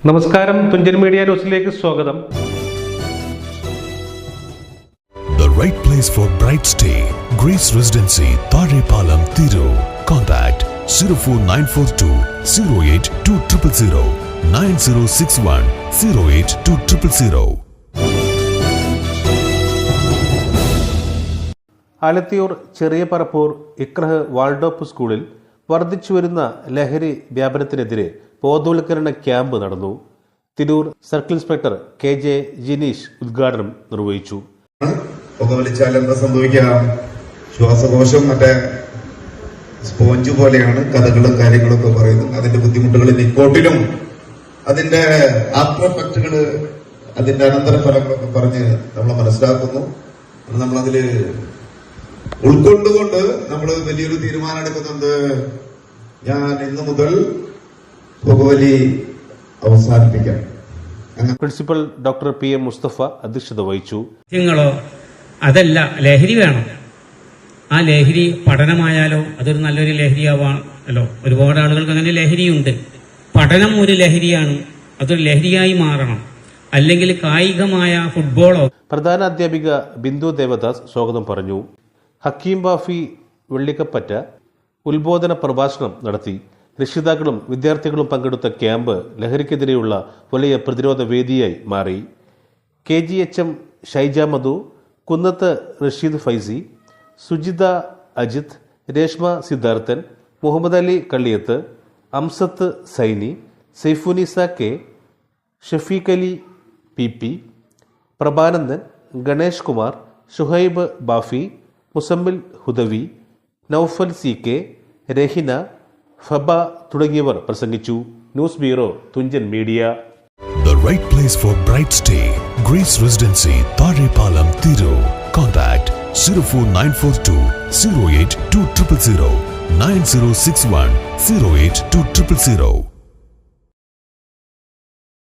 നമസ്കാരം തുഞ്ചൻ മീഡിയ ന്യൂസിലേക്ക് സ്വാഗതം The right place for bright stay. Grace Residency, Palam Thiru. Contact 04942 08200 9061 08200. Alathiyur ചെറിയ പറപ്പൂർ ഇക്രഹ് വാൾഡോപ്പ് സ്കൂളിൽ വർദ്ധിച്ചു വരുന്ന ലഹരി വ്യാപനത്തിനെതിരെ ബോധവൽക്കരണ ക്യാമ്പ് നടന്നു. Tirur circle inspector K J Jineesh ഉദ്ഘാടനം നിർവഹിച്ചു. എന്താ സംഭവിക്കുക? ശ്വാസകോശം മറ്റേ സ്പോഞ്ച് പോലെയാണ് കഥകളും കാര്യങ്ങളും ഒക്കെ പറയുന്നത്. അതിന്റെ ബുദ്ധിമുട്ടുകൾ നിക്കോട്ടിലും അതിന്റെ ആഫ്റ്റർ എഫക്റ്റുകൾ അതിന്റെ അനന്തരഫലങ്ങളൊക്കെ പറഞ്ഞ് നമ്മൾ മനസ്സിലാക്കുന്നു. നമ്മളതിൽ ഉൾക്കൊണ്ടുകൊണ്ട് നമ്മൾ വലിയൊരു തീരുമാനം എടുക്കുന്നുണ്ട് ഞാൻ ഇന്നു മുതൽ പുകവലി അവസാനിപ്പിക്കാം. Principal doctor P M Mustafa അധ്യക്ഷത വഹിച്ചു. നിങ്ങളോ അതല്ല ലഹരി വേണം. ആ ലഹരി പഠനമായാലോ അതൊരു നല്ലൊരു ലഹരിയാവാണല്ലോ ഒരുപാട് ആളുകൾക്ക് അങ്ങനെ ലഹരിയുണ്ട്. പഠനം ഒരു ലഹരിയാണ്. അതൊരു ലഹരിയായി മാറണം. അല്ലെങ്കിൽ കായികമായ ഫുട്ബോളോ പ്രധാന അധ്യാപിക ബിന്ദു ദേവദാസ് സ്വാഗതം പറഞ്ഞു. ഹക്കീം ബാഫി വെള്ളിക്കപ്പറ്റ ഉത്ബോധന പ്രഭാഷണം നടത്തി. രക്ഷിതാക്കളും വിദ്യാർത്ഥികളും പങ്കെടുത്ത ക്യാമ്പ് ലഹരിക്കെതിരെയുള്ള വലിയ പ്രതിരോധ വേദിയായി മാറി. K G H M Shaija Madhu Kunnath Rasheed Faizy Sujitha Ajith Reshma Siddharthan Muhammad Ali Kalliyath Amsath Saini Saifunisa K Shafeeq Ali P P Prabhanandan Ganesh Kumar Shuhaib Bafi Muzammil Hudawi Naufal C K Rahina Faba തുടങ്ങിയവർ പ്രസംഗിച്ചു news bureau Thunchan media The right place for bright stay. Grace Residency, Palam Thiru. Contact 04942 08200 9061 08200.